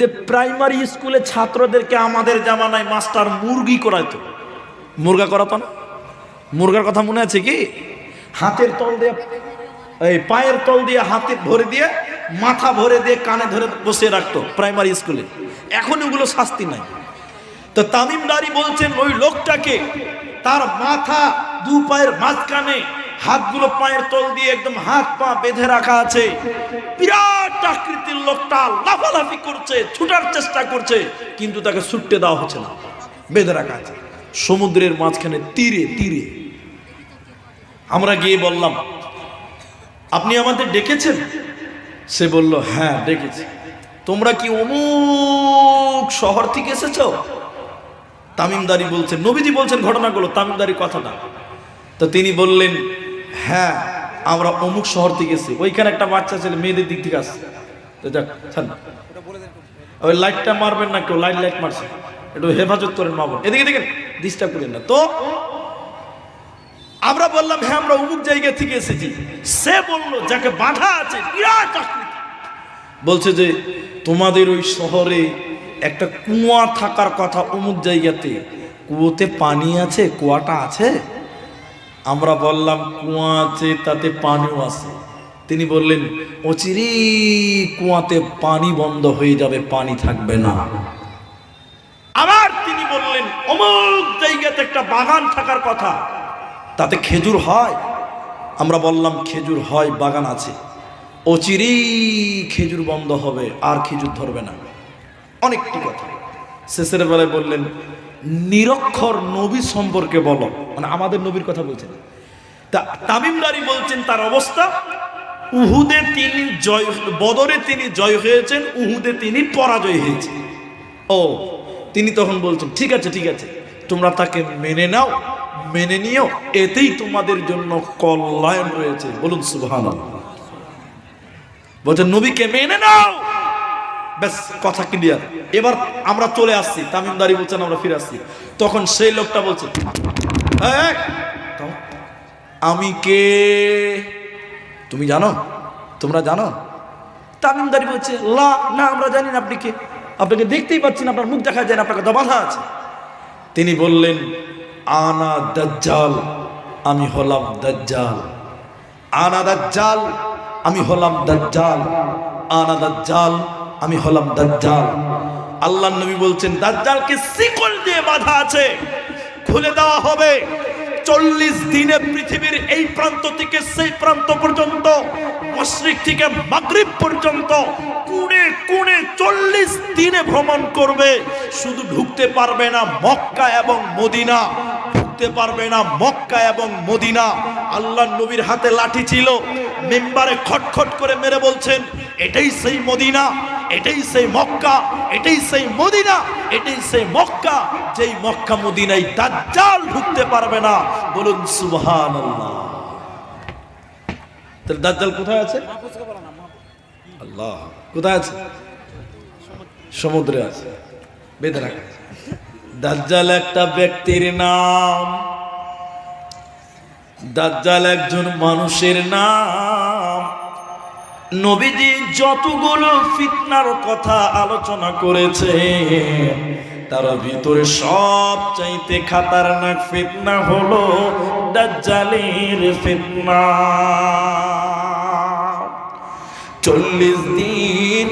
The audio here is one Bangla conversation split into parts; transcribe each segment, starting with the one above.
যে প্রাইমারি স্কুলে ছাত্রদেরকে আমাদের জামানায় মাস্টার মুরগি করাইতো। মুরগা করাতো না? মুরগার কথা মনে আছে কি? হাতের তল দিয়ে, এই পায়ের তল দিয়ে হাতে ভরে দিয়ে, মাথা ভরে দিয়ে কানে ধরে বসে রাখতো প্রাইমারি স্কুলে। এখন ওগুলো শাস্তি নাই। তো তামিমদারি বলছেন, ওই লোকটাকে তার মাথা দু পায়ের মাঝখানে হাতগুলো পায়ের তল দিয়ে একদম হাত পা বেঁধে রাখা আছে। বিরাট আকৃতির লোকটা লাফালাফি করছে, ছুটার চেষ্টা করছে, কিন্তু তাকে ছুটতে দেওয়া হচ্ছে না। বেঁধে রাখা আছে। সমুদ্রের মাঝখানে তীরে তীরে। আমরা গিয়ে বললাম, আপনি আমাদের ডেকেছেন? সে বলল হ্যাঁ ডেকেছি। তোমরা কি অমুক শহর থেকে এসেছ? তামিমদারি বলছেন নবীজি বলছেন ঘটনাগুলো তামিমদারি কথাটা তো তিনি বললেন হ্যাঁ আমরা অমুক শহর থেকে এসেছি ওইখানে একটা বাচ্চা ছেলে মেয়েদের দিক থেকে আসছে। ওই লাইটটা মারবেন না কেউ, লাইট লাইট মারছে। একটু হেফাজত করেন মা বোন। এদিকে দেখেন ডিস্টার্ব করেন না। তো আমরা বললাম হ্যাঁ আমরা অমুক জায়গা থেকে এসেছি। সে বলল, যাকে বাধা আছে, বিরাট বলছে যে, তোমাদের ওই শহরে একটা কুয়া থাকার কথা অমুক জায়গাতে। কুয়োতে পানি আছে, কুয়াটা আছে? আমরা বললাম, কুয়া আছে, তাতে পানিও আছে। তিনি বললেন, অচিরি কুয়াতে পানি বন্ধ হয়ে যাবে, পানি থাকবে না। আবার তিনি বললেন, অমুক জায়গাতে একটা বাগান থাকার কথা। তাতে খেজুর হয়। আমরা বললাম, খেজুর হয়, বাগান আছে। অচিরি খেজুর বন্ধ হবে, আর খেজুর ধরবে না। অনেকটি কথা। শেষের বেলায় বললেন নিরক্ষর নবী সম্পর্কে বলো। মানে আমাদের নবীর কথা বলছেন। তা তামিমদারি বলছেন তার অবস্থা। উহুদে তিনি জয়, বদরে তিনি জয় হয়েছেন, উহুদে তিনি পরাজয় হয়েছে ও, তিনি তখন বলছেন, ঠিক আছে ঠিক আছে, তোমরা তাকে মেনে নাও, মেনে নিও, এতেই তোমাদের জন্য কল্যাণ রয়েছে। বলুন সুবহান বলছেন, নবীকে মেনে নাও। ব্যাস কথা ক্লিয়ার এবার আমরা চলে আসছি। তামিমদারি বলছেন আমরা ফিরে আসছি। তখন সেই লোকটা বলছে "এই, আমি কে? তুমি জানো? তোমরা জানো? তামিমদারি বলছে লা না আমরা জানি না আপনি কে। আপনাকে দেখতেই পাচ্ছি না আপনার মুখ দেখা যায় না আপনাকে তো বাধা আছে। তিনি বললেন আনা দাজ্জাল আমি হলাম দাজ্জাল। আনা দাজ্জাল আমি হলাম দাজ্জাল। আনা দাজ্জাল আমি হলাম দাজ্জাল। আল্লাহ নবী বলছেন, দাজ্জালকে শিকল দিয়ে বাধা আছে, খুলে দেওয়া হবে। চল্লিশ দিনে পৃথিবীর এই প্রান্ত থেকে সেই প্রান্ত পর্যন্ত, মশরিক থেকে মাগরিব পর্যন্ত কুড়ে কুড়ে চল্লিশ দিনে ভ্রমণ করবে। শুধু ঢুকতে পারবে না মক্কা এবং মদিনা, ঢুকতে পারবে না মক্কা এবং মদিনা। আল্লাহ নবীর হাতে লাঠি ছিল, মেম্বারে খটখট করে মেরে বলছেন, এটাই সেই মদিনা এটাই সেই মক্কা, এটাই সেই মদিনা, এটাই সেই মক্কা। যেই মক্কা মদিনায় দাজ্জাল ঢুকতে পারবে না, বলুন সুবহানাল্লাহ। তাহলে দাজ্জাল কোথায় আছে? আল্লাহ, কোথায় আছে? সমুদ্রে আছে। বেঁধে রাখা দাজ্জাল একটা ব্যক্তির নাম। দাজ্জাল একজন মানুষের নাম। নবীজি যতগুলো ফিতনার কথা আলোচনা করেছে, তার ভিতরে সব চাইতে খাতারনাক ফিতনা হলো দাজ্জালের ফিতনা। চল্লিশ দিন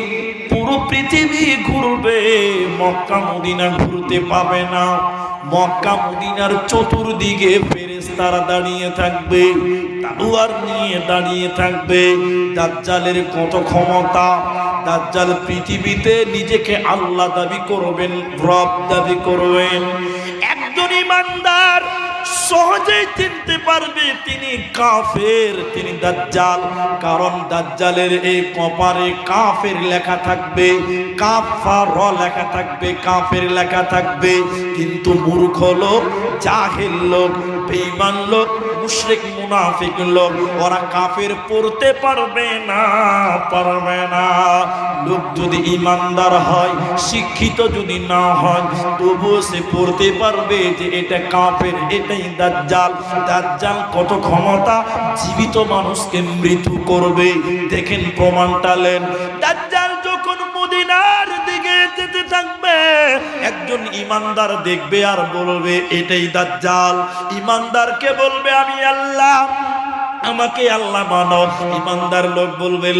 পৃথিবী ঘুরবে, মক্কা, মদিনা ঘুরতে পাবে না। মক্কা, মদিনার চতুর্দিকে ফেরেস্তারা দাঁড়িয়ে থাকবে, তালুয়ার নিয়ে দাঁড়িয়ে থাকবে। দাজ্জালের কত ক্ষমতা? দাজ্জাল পৃথিবীতে নিজেকে আল্লাহ দাবি করবেন, রব দাবি করবেন। সহজেই চিনতে পারবে তিনি কাফের, তিনি দাজ্জাল। কারণ দাজ্জালের এই কপারে কাফের লেখা থাকবে কাফার লেখা থাকবে, কাফের লেখা থাকবে। কিন্তু মূর্খ লোক, জাহেল লোক, বেঈমান লোক মুশরিক, মুনাফিক লোক, ওরা কাফের পড়তে পারবে না পারবে না। লোক যদি ইমানদার হয়, শিক্ষিত যদি না হয়, তবুও সে পড়তে পারবে যে এটা কাফের, এটাই দাজ্জাল। দাজ্জাল কত ক্ষমতা? জীবিত মানুষকে মৃত্যু করবে। দেখেন প্রমাণ টালেন দাজ্জাল মদিনার দিকে একজন ইমানদার দেখবে আর বলবে, এটাই দাজ্জাল। ইমানদারকে বলবে, আমি আল্লাহ, আমাকে আল্লাহ মানো। ইমানদার লোক বলবে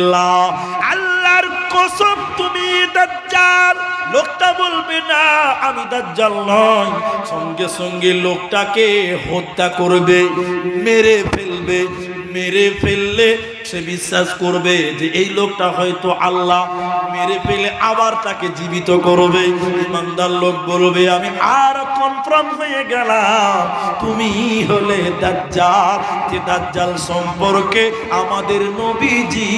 আল্লাহর কসম, তুমি দাজ্জাল। লোকটা বলবে, না, আমি দাজ্জাল নয় সঙ্গে সঙ্গে লোকটাকে হত্যা করবে, মেরে ফেলবে, মেরে ফেললে সে বিশ্বাস করবে যে এই লোকটা হয়তো আল্লাহ। মেরে ফেলে আবার তাকে জীবিত করবে। ইমানদার লোক বলবে, আমি আর কনফার্ম হয়ে গেলাম। তুমি হলে দাজ্জাল। যে দাজ্জাল সম্পর্কে আমাদের নবীজি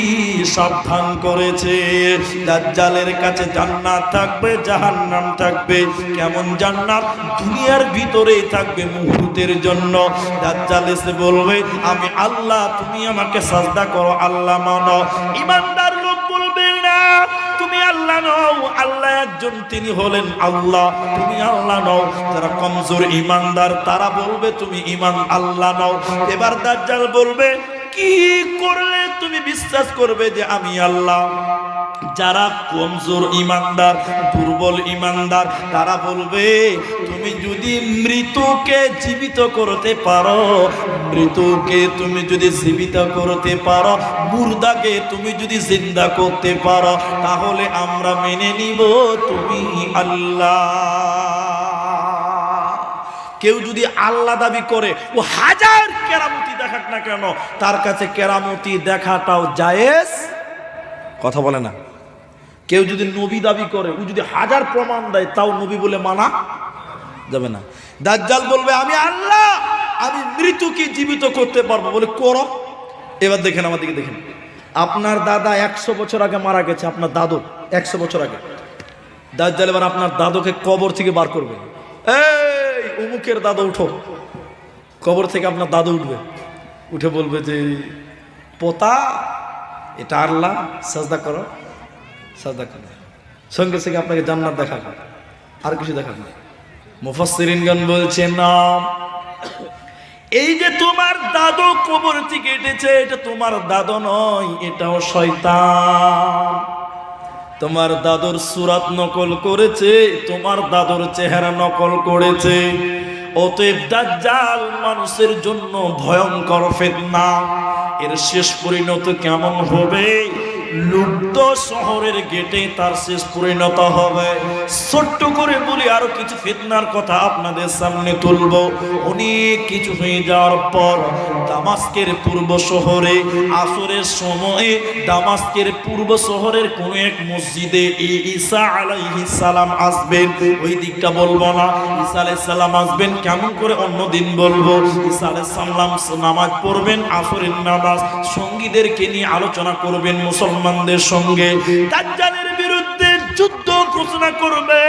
সাবধান করেছে। দাজ্জালের কাছে জান্নাত থাকবে, জাহান্নাম থাকবে। কেমন জান্নাত? দুনিয়ার ভিতরেই থাকবে মুহূর্তের জন্য। দাজ্জাল এসে বলবে, আমি আল্লাহ, তুমি আমাকে সাজদা করো, আল্লাহ মানো। ইমানদার আল্লাহ নও, আল্লাহ একজন, তিনি হলেন আল্লাহ। তুমি আল্লাহ নও, যারা কমজোর ইমানদার তারা বলবে তুমি ইমান আল্লাহ নও। এবার দাজ্জাল বলবে, কি করলে তুমি বিশ্বাস করবে যে আমি আল্লাহ? যারা কমজোর ইমানদার, দুর্বল ইমানদার, তারা বলবে, তুমি যদি মৃতকে জীবিত করতে পারো, মৃতকে তুমি যদি জীবিত করতে পারো, মুর্দাকে তুমি যদি জিন্দা করতে পারো, তাহলে আমরা মেনে নিব তুমি আল্লাহ। কেউ যদি আল্লাহ দাবি করে, ও হাজার কেরামতি দেখাক না কেন, তার কাছে কেরামতি দেখাটাও জায়েজ? কথা বলে না। কেউ যদি নবী দাবি করে, ও যদি হাজার প্রমাণ দেয়, তাও নবী বলে মানা যাবে না। দাজ্জাল বলবে, আমি আল্লাহ, আমি মৃত্যুকে জীবিত করতে পারব। বলে, করো। এবার দেখেন, আমার দিকে দেখেন। আপনার দাদা একশো বছর আগে মারা গেছে, আপনার দাদু একশো বছর আগে। দাজ্জাল এবার আপনার দাদুকে কবর থেকে বার করবে। এই অমুকের দাদু, উঠো। কবর থেকে আপনার দাদু উঠবে। উঠে বলবে যে, পোতা, এটা আল্লাহ, সাজদা করো। সাজদা করো সঙ্গে সঙ্গে আপনাকে জান্নাত দেখা করে আর কিছু দেখা করে মুফাসসিরিনগণ বলছেন না। এই যে তোমার দাদু কবর থেকে এটেছে, এটা তোমার দাদু নয়, এটাও শয়তান। তোমার দাদুর সুরাত নকল করেছে, তোমার দাদুর চেহারা নকল করেছে। অতএব দাজ্জাল মানুষের জন্য ভয়ঙ্কর ফেতনা। এর শেষ পরিণত কেমন হবে? লুব্ধ শহরের গেটে তার শেষ পরিণত হবে। ছোট্ট করে বলি, আরও কিছু ফিতনার কথা আপনাদের সামনে তুলব। অনেক কিছু হয়ে যাওয়ার পর দামাস্কের পূর্ব শহরে, আসরের সময়ে দামাস্কের পূর্ব শহরের কোন এক মসজিদে এই ঈসা আলাইহিস সালাম আসবেন। ওই দিকটা বলব না, ঈসা আলাইহিস সালাম আসবেন, কেমন করে অন্য দিন বলব? ঈসা আলাইহিস সালাম নামাজ পড়বেন, আসরের নামাজ সঙ্গীদেরকে নিয়ে আলোচনা করবেন মুসলমানদের সঙ্গে দাজ্জালের বিরুদ্ধে যুদ্ধ ঘোষণা করবে,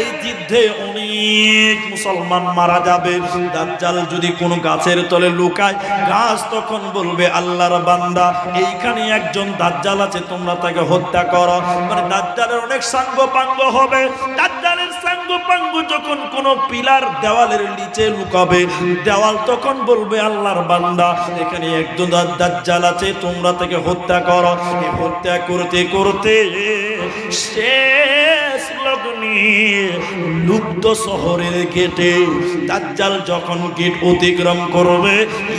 এই যুদ্ধে অনেক মুসলমান মারা যাবে। দাজ্জাল যদি কোনো গাছের তলে লুকায়, গাছ তখন বলবে, আল্লাহর বান্দা, এইখানে একজন দাজ্জাল আছে, তোমরা তাকে হত্যা করো। মানে দাজ্জালের অনেক সাঙ্গ পাঙ্গ হবে। দাজ্জালের সাঙ্গ পাঙ্গ যখন কোনো পিলার দেওয়ালের নিচে লুকাবে, দেওয়াল তখন বলবে, আল্লাহর বান্দা, এখানে একজন দাজ্জাল আছে, তোমরা তাকে হত্যা করো। হত্যা করতে করতে শেষ লুব্ধ শহরের গেটে দাজ্জাল যখন গেট অতিক্রম করবে,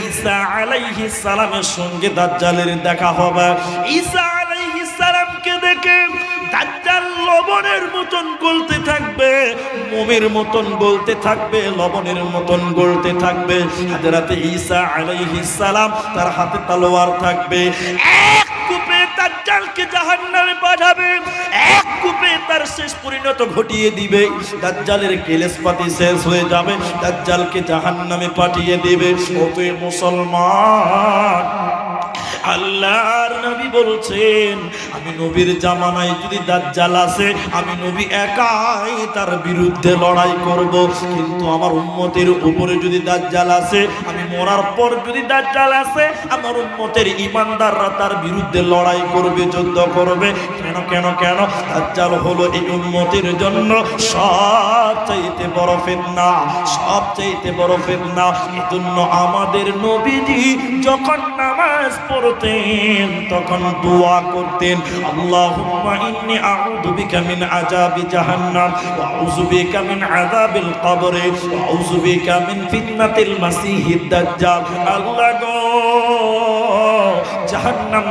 ঈসা আলাইহিস সালামের সঙ্গে দাজ্জালের দেখা হবে। ঈসা আলাইহিস সালামকে দেখে দাজ্জাল লবণের মতন গলতে থাকবে, মোমের মতন গলতে থাকবে, লবণের মতন গলতে থাকবে। হাজরাতে ঈসা আলাইহিস সালাম তার হাতে তলোয়ার থাকবে। এক কূপে দাজ্জালকে জাহান্নামে পাঠাবে। শেষ পরিণত ঘটিয়ে দিবে। দাজ্জালের কেলেসপাতি শেষ হয়ে যাবে। দাজ্জালকে জাহান্নামে পাঠিয়ে দিবে। তুই মুসলমান, আল্লাহর নবী বলছেন আমি নবীর জামানায় যদি দাজ্জাল আসে, আমি নবী একাই তার বিরুদ্ধে লড়াই করব। কিন্তু আমার উম্মতের উপরে যদি দাজ্জাল আসে, আমি মরার পর যদি দাজ্জাল আসে, আমার উম্মতের ইমানদাররা তার বিরুদ্ধে লড়াই করবে, যুদ্ধ করবে। কেন কেন কেন? দাজ্জাল হলো এই উম্মতের জন্য সবচাইতে বড় ফিতনা, সবচাইতে বড় ফিতনা। এজন্য আমাদের নবীজি যখন নামাজ পড়তেন, তখন দোয়া করতেন। আল্লাহুম্মা ইন্নী আউযু বিকা মিন আযাবি জাহান্নাম ওয়া আউযু বিকা মিন আযাবিল কবর ওয়া আউযু বিকা মিন ফিতনাতিল মাসিহিদ দাজ্জাল আল্লাহ গো জাহান্নাম